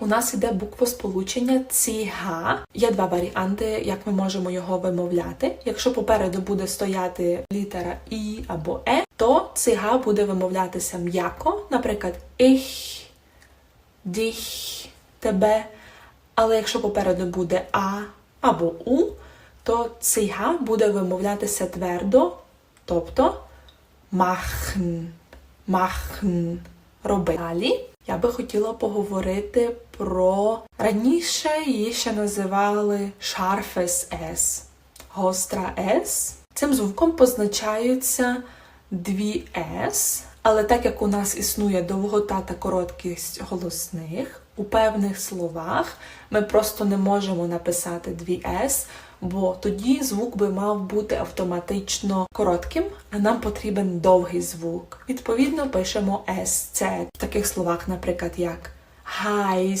У нас іде буквосполучення ціга. Є два варіанти, як ми можемо його вимовляти. Якщо попереду буде стояти літера І або Е, то цига буде вимовлятися м'яко, наприклад, ich, dich, тебе. Але якщо попереду буде А або У, то цига буде вимовлятися твердо, тобто machen, machen, роби. Далі я би хотіла поговорити про раніше її ще називали шарфес S, гостра S. Цим звуком позначаються дві S, але так як у нас існує довгота та короткість голосних, у певних словах ми просто не можемо написати дві S, бо тоді звук би мав бути автоматично коротким, а нам потрібен довгий звук. Відповідно, пишемо S. Це в таких словах, наприклад, як heiß,